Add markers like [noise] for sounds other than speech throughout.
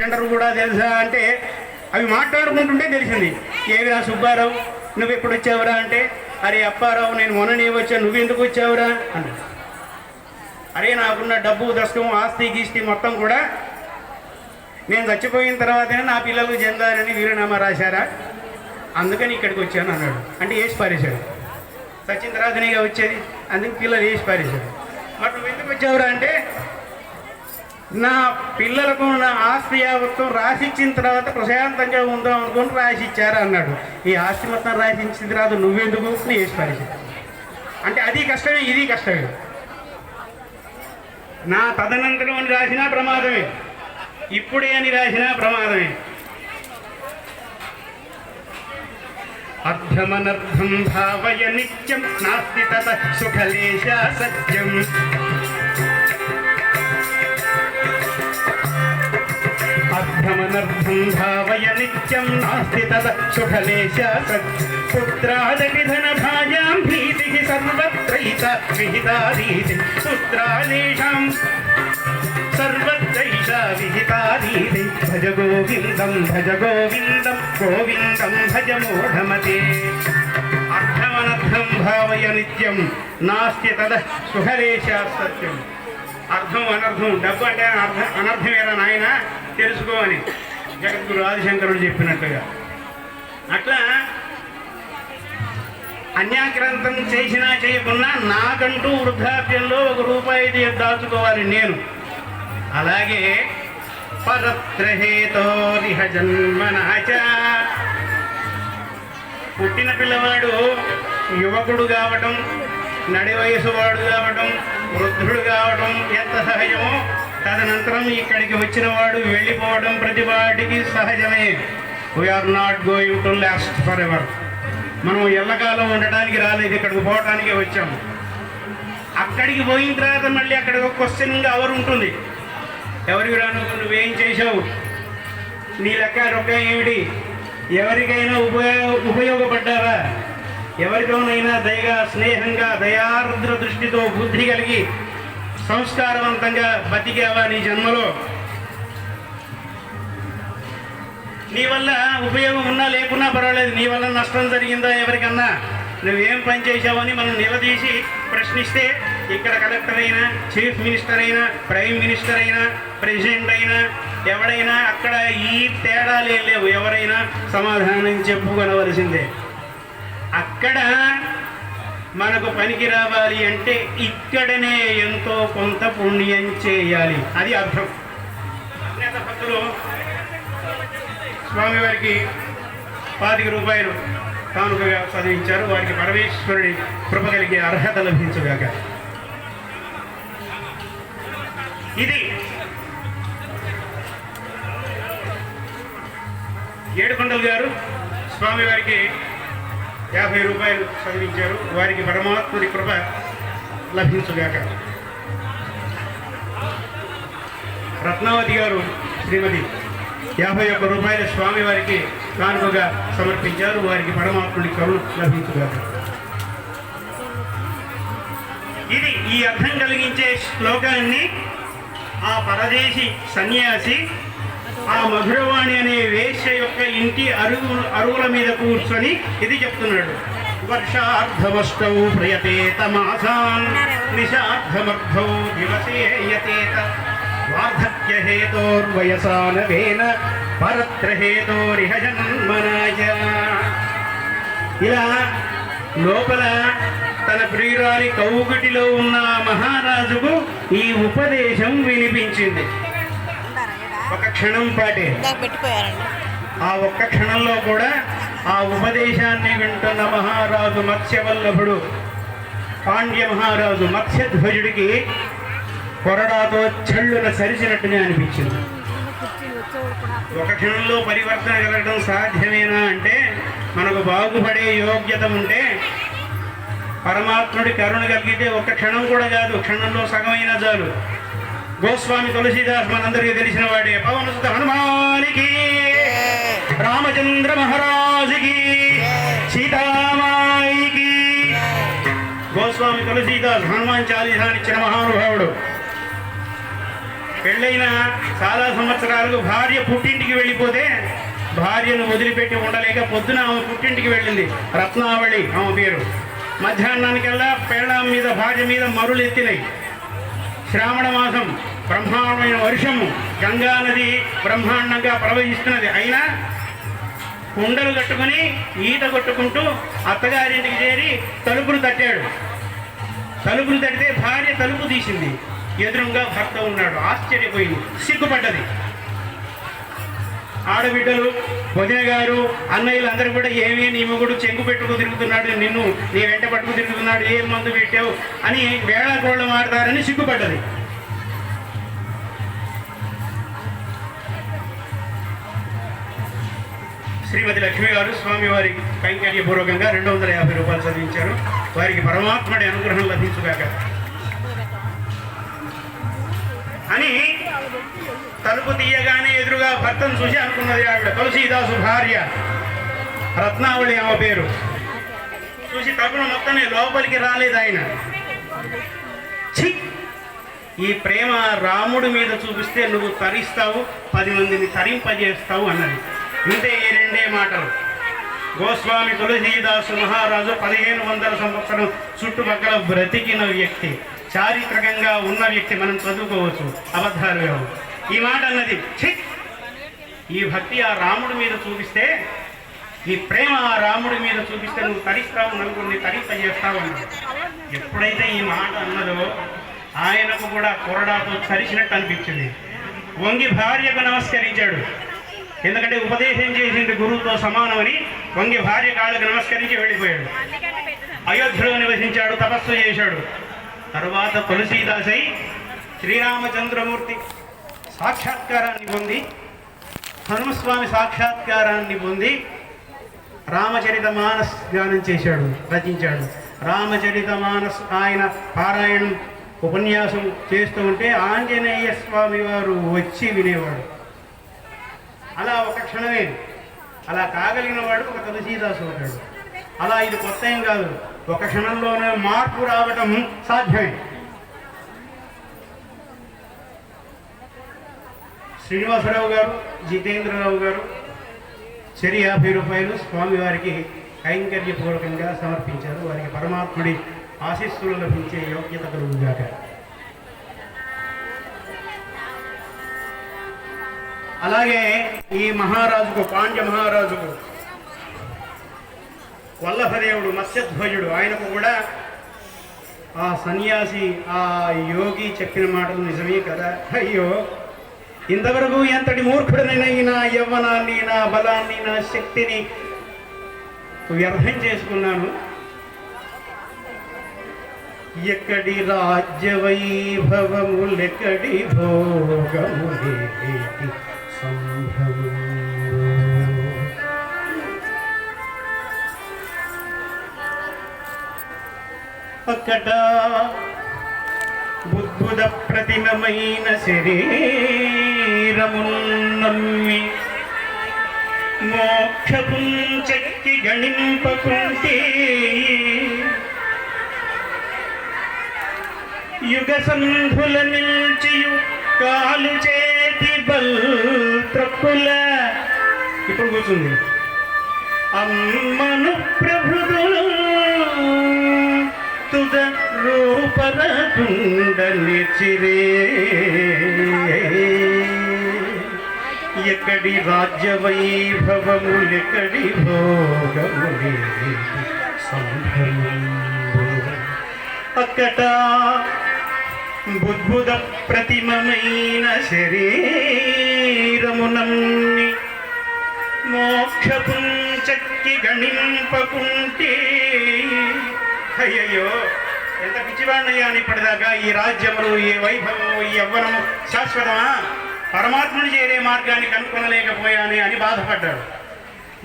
Tender కూడా తెలుసా అంటే అవి మాట్లాడుకుంటుంటే తెలిసింది. ఏవిరా సుబ్బారావు నువ్వు ఎప్పుడు వచ్చావురా అంటే అరే అప్పారావు నేను మొన్ననే వచ్చా నువ్వు ఎందుకు వచ్చావురా అన్న అరే నాకున్న డబ్బు దశకం ఆస్తి గీస్తి మొత్తం కూడా నేను చచ్చిపోయిన తర్వాతనే నా పిల్లలు చెందారని వీరనామా రాశారా? అందుకని ఇక్కడికి వచ్చాను అన్నాడు. అంటే వేసి పారేశాడు. చచ్చిన తర్వాతనే వచ్చేది. అందుకు పిల్లలు వేసి పారేశాడు మరి నువ్వు ఎందుకు వచ్చావురా అంటే నా పిల్లలకు నా ఆస్తి యావత్తం రాసిచ్చిన తర్వాత ప్రశాంతంగా ఉందాం అనుకుని రాసిచ్చారు అన్నాడు. ఈ ఆస్తి మొత్తం రాసిచ్చిన తర్వాత నువ్వెందుకు? నీ వేసి అంటే అది కష్టమే ఇది కష్టమే. నా తదనంతరం అని రాసినా ప్రమాదమే. ఇప్పుడే అని రాసినా ప్రమాదమే. అర్థమనర్థం భావయ నిత్యం నాస్తి తత సుఖలేశ సత్యం. సాధ్యమనర్థం భావయ నిత్యం నాస్తి తత సుఖలేశ సత్యం పుత్రాదపి ధనభాజాం భీతి సర్వత్రైత విహితాదీతి పుత్రాదేశాం సర్వత్రైషా విహితాదీతి భజ గోవిందం భజ గోవిందం గోవిందం భజ మూఢమతే అర్థమనర్థం భావయ నిత్యం నాస్తి తద సుఖలేశా సత్యం అర్థం అనర్థం డబ్బు అంటే అర్థం అనర్థమేరా నాయన? తెలుసుకోమని జగద్గురు ఆదిశంకరుడు చెప్పినట్టుగా. అట్లా అన్యాగ్రంథం చేసినా చేయకున్నా నాకంటూ వృద్ధాప్యంలో ఒక రూపాయి దాచుకోవాలి నేను. అలాగే పరత్రహేతోరిహ జన్మనాచ పుట్టిన పిల్లవాడు యువకుడు కావటం నడి వయసు వాడు కావటం వృద్ధుడు కావటం ఎంత సహజమో తదనంతరం ఇక్కడికి వచ్చిన వాడు వెళ్ళిపోవడం ప్రతి వాటికి సహజమే. We're not going to last forever మనం ఎల్లకాలం ఉండటానికి రాలేదు ఇక్కడికి పోవటానికే వచ్చాము. అక్కడికి పోయిన తర్వాత మళ్ళీ అక్కడ ఒక క్వశ్చన్ అవర్ ఉంటుంది. ఎవరికి రాను నువ్వేం చేసావు నీ లెక్క రొక్క ఏమిటి? ఎవరికైనా ఉపయోగ ఉపయోగపడ్డారా ఎవరితోనైనా దయగా స్నేహంగా దయార్ద్ర దృష్టితో బుద్ధి కలిగి సంస్కారవంతంగా బతికేవా నీ జన్మలో? నీ వల్ల ఉపయోగం ఉన్నా లేకున్నా పర్వాలేదు. నీ వల్ల నష్టం జరిగిందా ఎవరికన్నా? నువ్వేం పని చేసావని మనం నిలదీసి ప్రశ్నిస్తే ఇక్కడ కలెక్టర్ అయినా చీఫ్ మినిస్టర్ అయినా ప్రైమ్ మినిస్టర్ అయినా ప్రెసిడెంట్ అయినా ఎవడైనా అక్కడ ఈ తేడాలే లేవు. ఎవరైనా సమాధానం చెప్పుకొనవలసిందే అక్కడ మనకు పనికి రావాలి అంటే ఇక్కడనే ఎంతో కొంత పుణ్యం చేయాలి. అది అర్థం. అజ్ఞాత భక్తులు స్వామివారికి పాతిక రూపాయలు కానుకగా చదివించారు వారికి పరమేశ్వరుడి కృప కలిగే అర్హత లభించగాక. ఇది ఏడుకొండలు గారు స్వామివారికి యాభై రూపాయలు చదివించారు వారికి పరమాత్ముడి కృప లభించుగాక. రత్నావతి గారు శ్రీమతి యాభై ఒక్క రూపాయల స్వామి వారికి కానుకగా సమర్పించారు. వారికి పరమాత్ముడి కరుణ లభించుగాక. ఇది ఈ అర్థం కలిగించే శ్లోకాన్ని ఆ పరదేశి సన్యాసి ఆ మధురవాణి అనే వేశ్య యొక్క ఇంటి అరుగు అరువుల మీద కూర్చొని ఇది చెప్తున్నాడు. వర్షార్ధమష్టౌ ప్రియతే మాసాన్ నిషార్ధమర్థౌ దివసే యతేత వార్ధక్య హేతోర్వయసానవేన పరత్ర హేతోరిహ జన్మనాయ ఇలా లోపల తన ప్రియురాలి కౌగుటిలో ఉన్న మహారాజుకు ఈ ఉపదేశం వినిపించింది. ఒక క్షణం పాటే. ఆ ఒక్క క్షణంలో కూడా ఆ ఉపదేశాన్ని వింటున్న మహారాజు మత్స్యవల్లభుడు పాండ్య మహారాజు మత్స్యధ్వజుడికి కొరడాతో చెళ్ళున సరిచినట్టుగా అనిపించింది. ఒక క్షణంలో పరివర్తన కలగడం సాధ్యమేనా అంటే మనకు బాగుపడే యోగ్యత ఉంటే పరమాత్ముడి కరుణ కలిగితే ఒక క్షణం కూడా కాదు క్షణంలో సగమైనా చాలు. గోస్వామి తులసీదాస్ మనందరికీ తెలిసిన వాడే పవనసుత హనుమానికి. రామచంద్ర మహారాజుకి. సీతామాయికి. గోస్వామి తులసీదాస్ హనుమాన్ చాలీసానిచ్చిన మహానుభావుడు. పెళ్ళైన చాలా సంవత్సరాలకు భార్య పుట్టింటికి వెళ్ళిపోతే భార్యను వదిలిపెట్టి ఉండలేక పొద్దున ఆమె పుట్టింటికి వెళ్ళింది. రత్నావళి ఆమె పేరు. మధ్యాహ్నానికల్లా పెళ్ళాం మీద భార్య మీద మరులు ఎత్తినాయి శ్రావణ మాసం బ్రహ్మాండమైన వర్షము. గంగా నది బ్రహ్మాండంగా ప్రవహిస్తున్నది. అయినా కుండలు కట్టుకుని ఈత కొట్టుకుంటూ అత్తగారింటికి చేరి తలుపును తట్టాడు. తలుపును తట్టితే భార్య తలుపు తీసింది. ఎదురుగా భర్త ఉన్నాడు. ఆశ్చర్యపోయింది. సిగ్గుపడ్డది. ఆడబిడ్డలు వదిన గారు అన్నయ్యలు అందరూ కూడా ఏమే నీ మొగుడు చెంగు పెట్టుకు తిరుగుతున్నాడు నిన్ను నీ వెంట పట్టుకు తిరుగుతున్నాడు ఏం మందు పెట్టావు అని వేళ కోళ్ళ మారుతారని సిగ్గుపడ్డది. శ్రీమతి లక్ష్మి గారు స్వామివారి కైంకర్యపూర్వకంగా రెండు వందల యాభై రూపాయలు చదివించారు. వారికి పరమాత్మడి అనుగ్రహం లభించుగాక. అని తలుపు తీయగానే ఎదురుగా భర్తను చూసి అనుకున్నది ఆవిడ తులసీదాసు భార్య రత్నావళి ఆమె పేరు. చూసి తలుపును మొత్తమే లోపలికి రాలేదు ఆయన. ఈ ప్రేమ రాముడి మీద చూపిస్తే నువ్వు తరిస్తావు పది మందిని తరింపజేస్తావు అన్నది. ఇంతే ఈ రెండే మాటలు. గోస్వామి తులసీదాసు మహారాజు పదిహేను వందల సంవత్సరం చుట్టుపక్కల బ్రతికిన వ్యక్తి చారిత్రకంగా ఉన్న వ్యక్తి మనం చదువుకోవచ్చు అబద్ధాలు ఈ మాట అన్నది ఛీ! ఈ భక్తి ఆ రాముడి మీద చూపిస్తే ఈ ప్రేమ ఆ రాముడి మీద చూపిస్తే నువ్వు తరిస్తావు నలుగురిని తరింపజేస్తావు చేస్తావు ఎప్పుడైతే ఈ మాట అన్నదో ఆయనకు కూడా కొరడాతో చరిచినట్టు అనిపించింది. వంగి భార్యకు నమస్కరించాడు. ఎందుకంటే ఉపదేశం చేసింది గురువుతో సమానమని వంగి భార్య కాళ్ళకు నమస్కరించి వెళ్ళిపోయాడు. అయోధ్యలో నివసించాడు తపస్సు చేశాడు. తరువాత తులసీదాసై శ్రీరామచంద్రమూర్తి సాక్షాత్కారాన్ని పొంది హనుమస్వామి సాక్షాత్కారాన్ని పొంది రామచరిత మానస్ ధ్యానం చేశాడు రచించాడు. రామచరిత మానస్ ఆయన పారాయణం ఉపన్యాసం చేస్తూ ఉంటే ఆంజనేయ స్వామి వారు వచ్చి వినేవాడు. అలా ఒక క్షణమే. అలా కాగలిగిన వాడు ఒక తులసీదాసు అవుతాడు అలా ఇది కొత్త ఏం కాదు. ఒక క్షణంలోనే మార్పు రావటం సాధ్యమే. శ్రీనివాసరావు గారు జితేంద్రరావు గారు చెరి యాభై రూపాయలు స్వామివారికి కైంకర్యపూర్వకంగా సమర్పించారు. వారికి పరమాత్ముడి ఆశీస్సులు లభించే యోగ్యత కలుగుగాక. అలాగే ఈ మహారాజుకు పాండ్య మహారాజుకు వల్లభదేవుడు మత్స్యధ్వజుడు ఆయనకు కూడా ఆ సన్యాసి ఆ యోగి చెప్పిన మాటలు నిజమే కదా. అయ్యో! ఇంతవరకు ఎంతటి మూర్ఖుడనైనా నా యవ్వనాన్ని నా బలాన్ని నా శక్తిని వ్యర్థం చేసుకున్నాను. ఎక్కడి రాజ్య వైభవములెక్కడి భోగములేటి? అక్కట బుద్ధుద ప్రతిమమైన శరీరమున్నమ్మి మోక్షపుం చెక్కి గణింపకుంటే యుగ సంధుల నిల్చియు కాలు చేతి బల్ త్రప్పుల ఇప్పుడు కూర్చుంది. అమ్మను ప్రభుదులు తుద రూపరకుండని చిరే ఎక్కడి రాజ్య వైభవములెక్కడి భోగములే సంభవము అక్కట బుద్భుద ప్రతిమమైన శరీరమునన్ని మోక్షపుంచక్కి గణింపకుంటే అయ్యయ్యో ఎంత పిచ్చివాడినయ్యా ఇప్పటిదాకా ఈ రాజ్యములు ఈ వైభవం ఈ యవ్వనము శాశ్వతమా? పరమాత్ముని చేరే మార్గాన్ని కనుక్కొనలేకపోయాను అని బాధపడ్డాడు.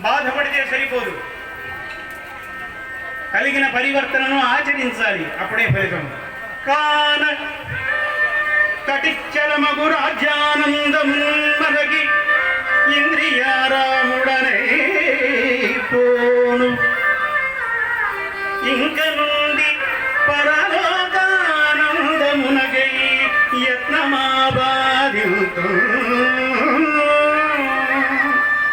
బాధపడితే సరిపోదు. కలిగిన పరివర్తనను ఆచరించాలి అప్పుడే ఫలితం. కాన కటిచ్చలమగు మరగి ఇంద్రియారాముడనే పోను. ఇంక నుండి పరలోకానందమునగై యత్నమాబాధ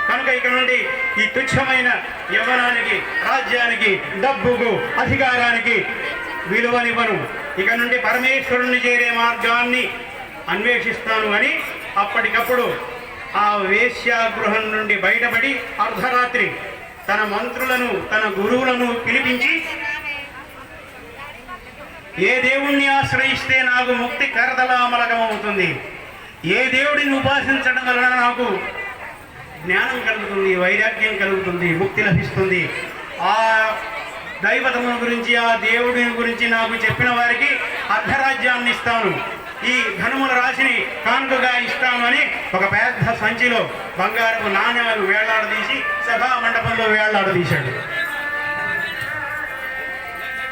కనుక ఇక నుండి ఈ తుచ్చమైన యవ్వనానికి రాజ్యానికి డబ్బుకు అధికారానికి విలువనివ్వను. ఇక నుండి పరమేశ్వరుణ్ణి చేరే మార్గాన్ని అన్వేషిస్తాను అని అప్పటికప్పుడు ఆ వేశ్యాగృహం నుండి బయటపడి అర్ధరాత్రి తన మంత్రులను తన గురువులను పిలిపించి ఏ దేవుణ్ణి ఆశ్రయిస్తే నాకు ముక్తి కరదలామలకమవుతుంది ఏ దేవుడిని ఉపాసించడం వలన నాకు జ్ఞానం కలుగుతుంది వైరాగ్యం కలుగుతుంది ముక్తి లభిస్తుంది? ఆ దైవతమును గురించి ఆ దేవుడిని గురించి నాకు చెప్పిన వారికి అర్ధరాజ్యాన్ని ఇస్తాను. ఈ ధనముల రాశిని కానుకగా ఇస్తామని ఒక పెద్ద సంచిలో బంగారపు నాణ్యాలు వేలాడదీసి సభా మండపంలో వేలాడదీశాడు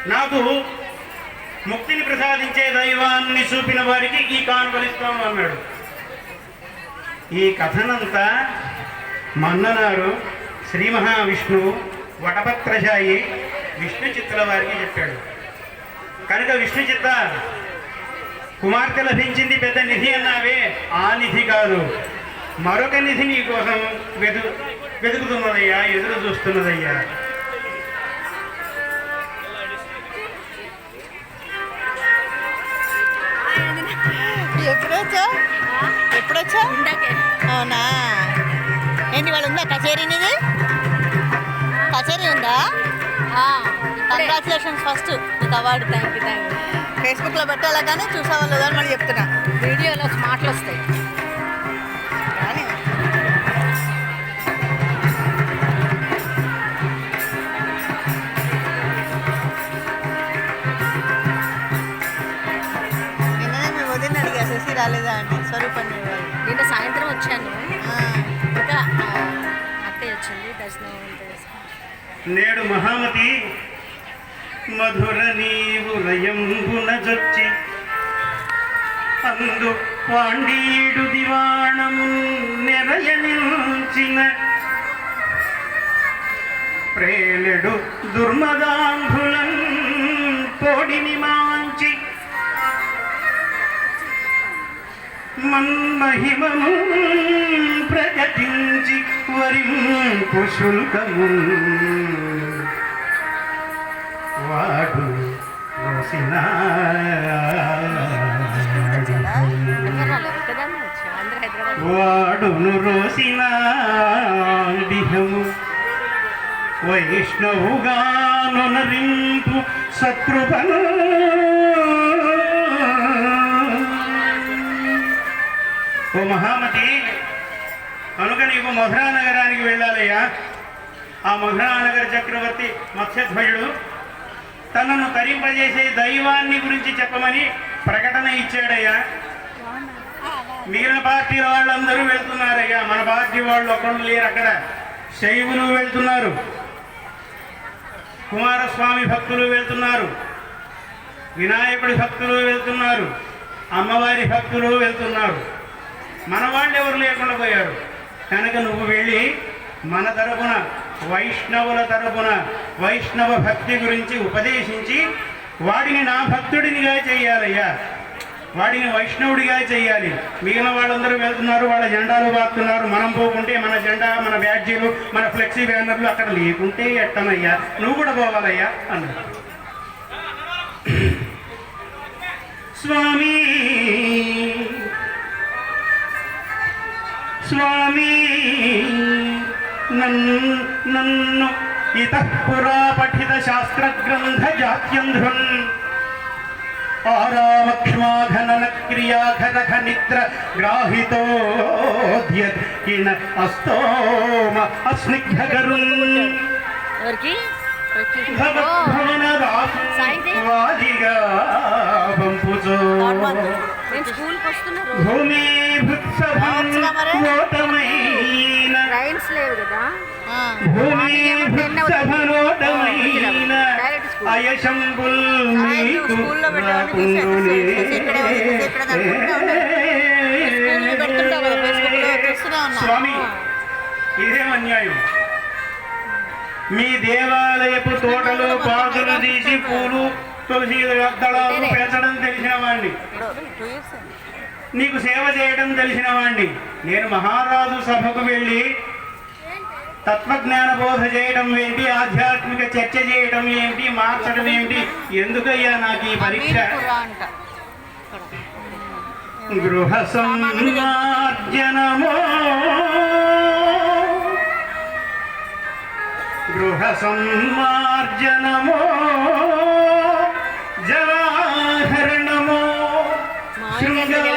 నాకు ముక్తిని ప్రసాదించే దైవాన్ని చూపిన వారికి ఈ కానుకలిస్తాము అన్నాడు. ఈ కథనంతా మన్ననారు శ్రీ మహావిష్ణువు వటపత్రశాయి విష్ణు చిత్తుల వారికి చెప్పాడు. కనుక విష్ణు చిత్త కుమార్తె లభించింది పెద్ద నిధి అన్నావే ఆ నిధి కాదు. మరొక నిధి నీ కోసం వెతు వెతుకుతున్నదయ్యా ఎదురు చూస్తున్నదయ్యా. ఎప్పుడొచ్చా ఎప్పుడొచ్చా ఇందాకే అవునా? ఏంటి వాళ్ళు ఉందా కచేరీ నీది? కచేరీ ఉందా? కంగ్రాచులేషన్స్ ఫస్ట్ నీకు award. Thank you thank you ఫేస్బుక్లో పెట్టాలా కానీ చూసేవాళ్ళు అని మళ్ళీ చెప్తున్నా. వీడియోలో మాటలు వస్తాయి. నేడు మహామతి మధుర నీవు లయంబున జొచ్చి అందు పాండీడు దివాణము నెరయనించిన ప్రేలెడు దుర్మదాంధులం తోడిని మాంచి మన్మహిమము ప్రకటించి వరింపు శుల్కము వాడు రోసిన వాడును రోసిన దిహము. వైష్ణవుగాను నరింపు శత్రుపను ఓ మహామతి కనుక నీకు మధురా నగరానికి వెళ్ళాలయ్యా. ఆ మధురా నగర చక్రవర్తి మత్స్యధ్వజుడు తనను తరింపజేసే దైవాన్ని గురించి చెప్పమని ప్రకటన ఇచ్చాడయ్యా. మిగిలిన పార్టీ వాళ్ళందరూ వెళ్తున్నారయ్యా. మన పార్టీ వాళ్ళు ఒకళ్ళు లేరు అక్కడ. శైవులు వెళ్తున్నారు. కుమారస్వామి భక్తులు వెళ్తున్నారు. వినాయకుడి భక్తులు వెళ్తున్నారు. అమ్మవారి భక్తులు వెళ్తున్నారు. మన వాళ్ళు ఎవరు లేకుండా పోయారు? కనుక నువ్వు వెళ్ళి మన తరపున వైష్ణవుల తరపున వైష్ణవ భక్తి గురించి ఉపదేశించి వాడిని నా భక్తుడినిగా చేయాలయ్యా. వాడిని వైష్ణవుడిగా చేయాలి. మిగిలిన వాళ్ళందరూ వెళ్తున్నారు వాళ్ళ జెండాలు బాగుతున్నారు మనం పోకుంటే మన జెండా మన బ్యాడ్జీలు మన ఫ్లెక్సీ బ్యానర్లు అక్కడ లేకుంటే ఎట్టనయ్యా? నువ్వు కూడా పోవాలయ్యా అన్నాడు [clears throat] స్వామి స్వామి. నన్ను నన్ను ఇతః పురా పఠిత శాస్త్ర గ్రంథ జాత్యంధ్రున్ ఆరామక్ష్మాఘనన క్రియాఘనఘ నిద్ర గ్రాహితోద్యకిణ అస్తోమ అస్నిగ్ధగరున్ భవద్భవన సాయిదే. వాదిగా పంపుచో. లేవు కదా. స్కూల్లో స్వామి ఇదేం అన్యాయం? మీ దేవాలయపు తోటలో పాదులు తీసి పూలు తులసి దళాలు పెంచడం తెలిసిన వాడిని నీకు సేవ చేయడం తెలిసిన వాణ్ణి నేను మహారాజు సభకు వెళ్ళి తత్వజ్ఞాన బోధ చేయడం ఏంటి? ఆధ్యాత్మిక చర్చ చేయడం ఏంటి? మార్చడం ఏంటి? ఎందుకయ్యా నాకు ఈ పరీక్ష? గృహ సంమార్జనమో గృహ సంమార్జనమో జలాహరణమో శృంగార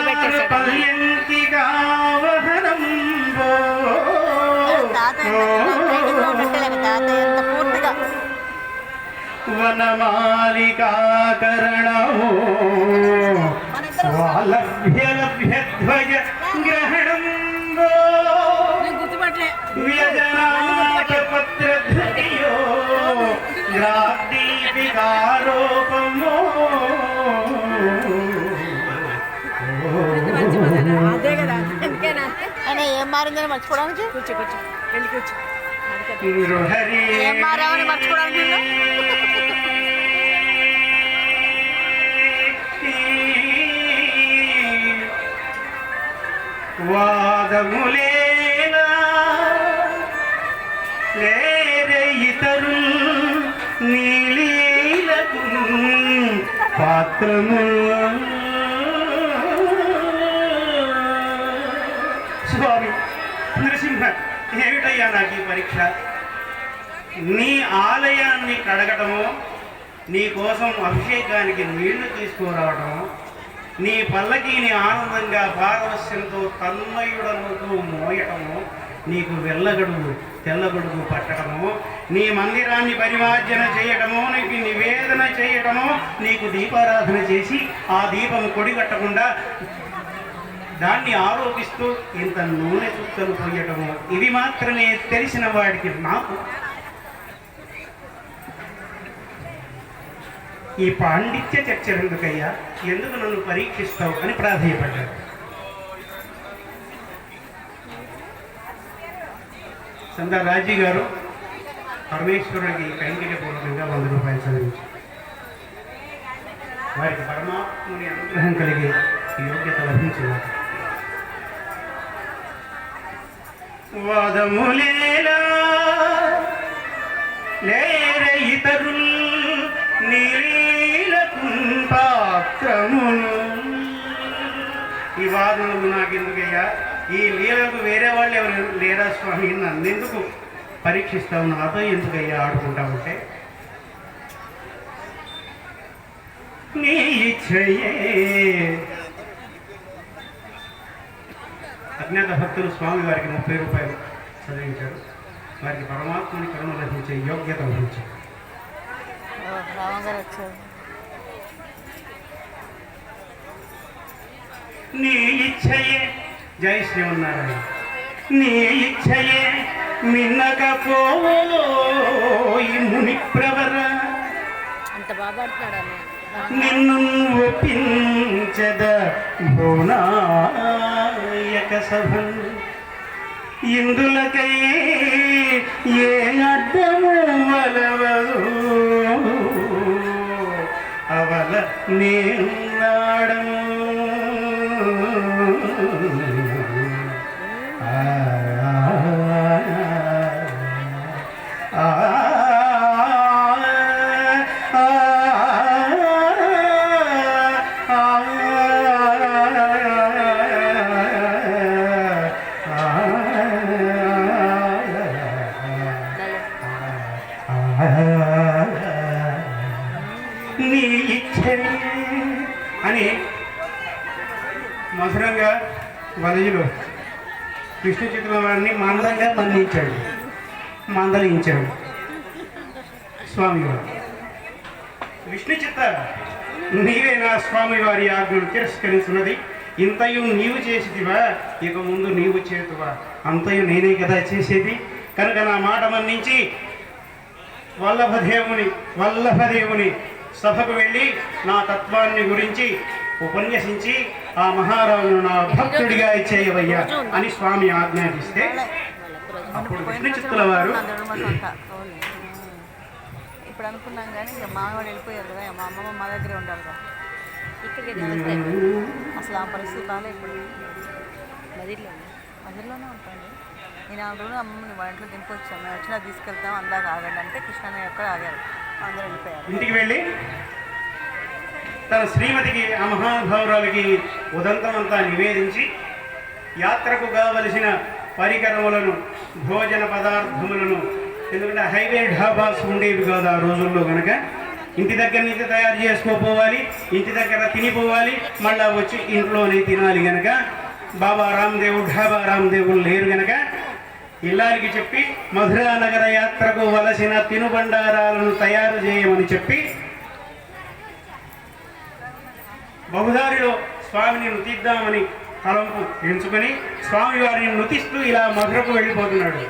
అంత పూర్తిగా. వనమాలికాకరణమో మన ఇద్దరు అదే కదా అందుకేనా? ఆయన ఏం మారిందని మర్చిపోవడానికి? కూర్చో కూర్చో. వెళ్ళి కూర్చో. ఏం మారామని మర్చిపోవడానికి? వాదములేనా? లేరే ఇతరు నీలీలకు పాత్రము నరసింహ ఏమిటయ్యా నాకు ఈ పరీక్ష? నీ ఆలయాన్ని కడగటము నీ కోసం అభిషేకానికి నీళ్ళు తీసుకురావటం నీ పల్లకీని ఆనందంగా పారవస్యంతో తన్మయుడనుతూ మోయటము నీకు వెళ్ళగడుగు తెల్లగొడుగు పట్టడము నీ మందిరాన్ని పరిమార్జన చేయటము నీకు నివేదన చేయటము నీకు దీపారాధన చేసి ఆ దీపం కొడిగట్టకుండా దాన్ని ఆరోపిస్తూ ఇంత నూనె చుక్కలు పోయటము ఇవి మాత్రమే తెలిసిన వాడికి నాకు. ఈ పాండిత్య చర్చ ఎందుకయ్యా? ఎందుకు నన్ను పరీక్షిస్తావు అని ప్రాధాన్యపడ్డాడు సందా రాజీ గారు పరమేశ్వరుడికి కైంకర్యపూర్వకంగా వంద రూపాయలు చదివించారు వారికి పరమాత్ముని అనుగ్రహం కలిగి యోగ్యత లభించింది. వాదములేలా లేర ఇతరుల్ నీలకు పాత్రమును. ఈ వాదనలు నాకెందుకయ్యా? ఈ లీలకు వేరే వాళ్ళు ఎవరు లేరా స్వామి? నన్నెందుకు పరీక్షిస్తావు? నాతో ఎందుకయ్యా ఆడుకుంటావుంటే నీ ఇచ్చయే అజ్ఞాత భక్తులు స్వామి వారికి ముప్పై రూపాయలు చదివించారు. వారికి పరమాత్మని కరుణ లభించే యోగ్యత వహించారు. నీ ఇచ్చయే జై శ్రీమన్నారాయణ. నీ ఇచ్చయే మిన్నకపోయి ముని ప్రవర అంత బాగా ఆడుతున్నాడు నిన్ను ఒప్పించద భువనాయక సభన్ ఇందులకై ఏ అడ్డము వలవదు? అవల నేనాడము. వదయులు విష్ణు చిత్రవారిని మందంగా మందించాడు మందలించాడు. స్వామివారు. విష్ణు చిత్త నీవే నా స్వామివారి ఆజ్ఞను తిరస్కరించున్నది. ఇంతయు నీవు చేసేదివా? ఇక ముందు నీవు చేతువా? అంతయు నేనే కదా చేసేది. కనుక నా మాట మన్నించి వల్లభదేవుని వల్లభదేవుని సభకు వెళ్ళి నా తత్వాన్ని గురించి ఉపన్యసించి ఆ మహారాజును నా భక్తుడిగా చేయవయ్యా అని స్వామి ఆజ్ఞాపిస్తే అప్పుడు విష్ణు చిత్తుల వారు ఇప్పుడు అనుకున్నాం కానీ ఇక మామవాడు వెళ్ళిపోయారు కదా మా అమ్మమ్మ మా దగ్గరే ఉండాలి కదా. అసలు ఆ పరిస్థితి బాగాలే ఇప్పుడు. మదిలో అందులోనే ఉంటాను నేను ఆ రోజు అమ్మని మా ఇంట్లో దింపొచ్చాను. మేము వచ్చినా తీసుకెళ్తాం అందాక ఆగండి అంటే కృష్ణయ్య ఒక్కడ ఆగారు. అందరూ వెళ్ళిపోయారు. ఇంటికి వెళ్ళి తన శ్రీమతికి ఆ మహానుభావురాలకి ఉదంతమంతా నివేదించి యాత్రకు కావలసిన పరికరములను భోజన పదార్థములను ఎందుకంటే హైవే ఢాబాస్ ఉండేవి కాదు ఆ రోజుల్లో కనుక ఇంటి దగ్గర నుంచి తయారు చేసుకోపోవాలి ఇంటి దగ్గర తినిపోవాలి మళ్ళా వచ్చి ఇంట్లోనే తినాలి గనక బాబా రామ్దేవుడు ఢాబా రామ్దేవులు లేరు గనక ఇల్లారికి చెప్పి మధురా నగర యాత్రకు వలసిన తినుబండారాలను తయారు చేయమని చెప్పి బహుదారిలో స్వామిని నుతిద్దామని తలంపు ఎంచుకొని స్వామి వారిని నుతిస్తూ ఇలా మధురకు వెళ్ళిపోతున్నాడు.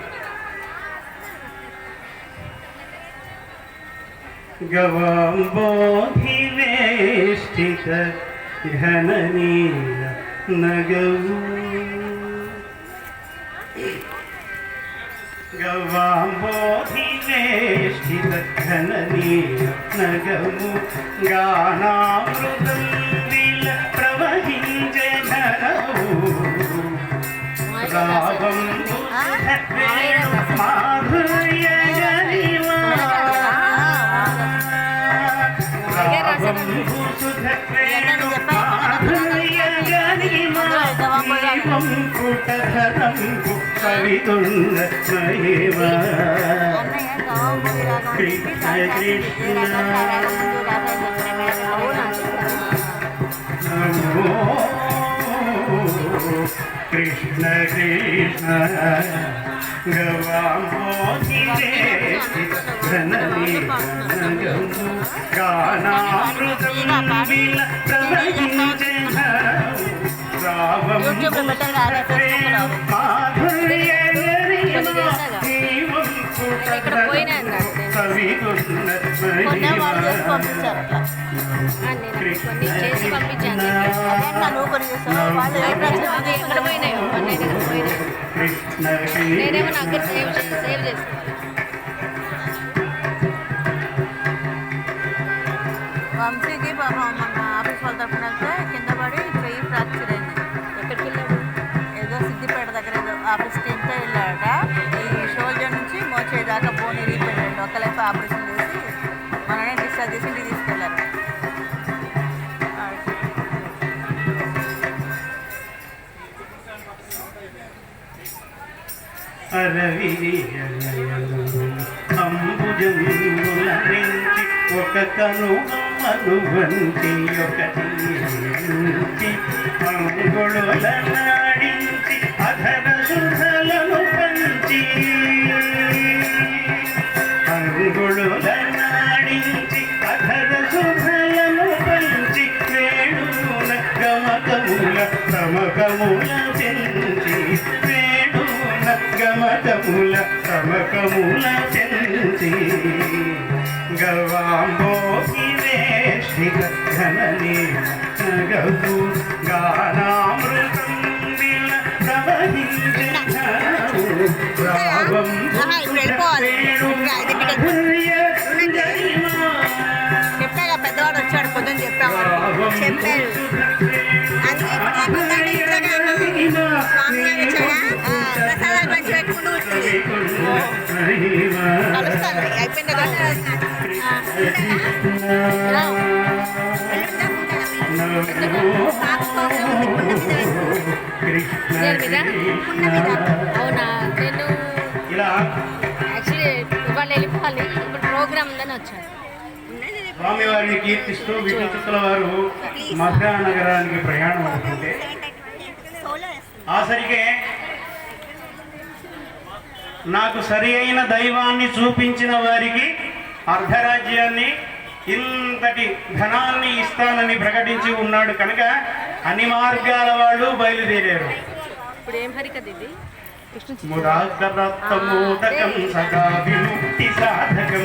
గవాంబోధివేష్టిత ఘననీల నగవు. గవాంబోధివేష్టిత ఘననీల నగము గానామృతం ராகம் கவிதுள்ள கிருஷ்ண கிருஷ்ண ఫేస్బుక్లో. మాధుర్య ఇక్కడ పోయినా. మొన్న వాళ్ళు చేసి పంపించారు కొన్ని చేసి పంపించాను అదే నువ్వు కొన్ని వాళ్ళు ఎక్కడ పోయినాయి పోయినాయి నేనేమో సేవ్ చేసి సేవ్ చేసుకోవాలి వంశీకి పాపం అంబుజముల నుంచి ఒక కనుమను వంటి ఒకటి నుంచి అంగుళుల నాడించి అధర సుధలను అవునా? నేను యాక్చువల్లీ ఇవాళ వెళ్ళిపోవాలి. ఇప్పుడు ప్రోగ్రామ్ ఉందని వచ్చాను. స్వామివారిని కీర్తిస్తూ విష్ణుచిత్తుల వారు మధురా నగరానికి ప్రయాణం అవుతుంటే ఆసరికే నాకు సరి అయిన దైవాన్ని చూపించిన వారికి అర్ధరాజ్యాన్ని ఇంతటి ధనాన్ని ఇస్తానని ప్రకటించి ఉన్నాడు కనుక అన్ని మార్గాల వాళ్ళు బయలుదేరారు. సదా విముక్తి సాధకం.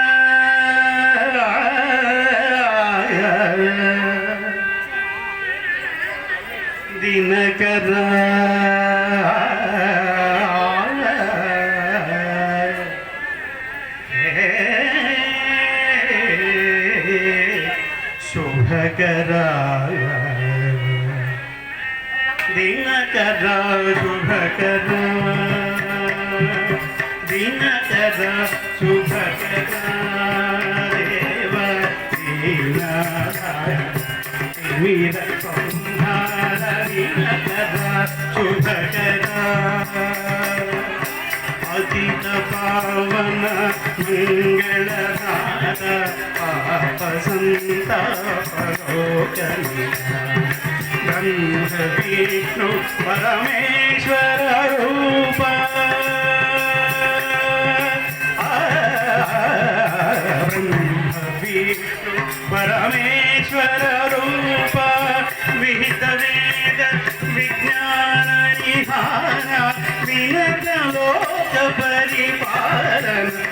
कर शुभ कर दिन कर शुभ कर दिन कर शुभ कर देव दीना మంగళనాథ పాప సంతాపలోకని బ్రహ్మ విష్ణు పరమేశ్వర రూప బ్రహ్మ పరమేశ్వర రూప విహిత వేద విజ్ఞాన నిహార వినత పరిపాలన.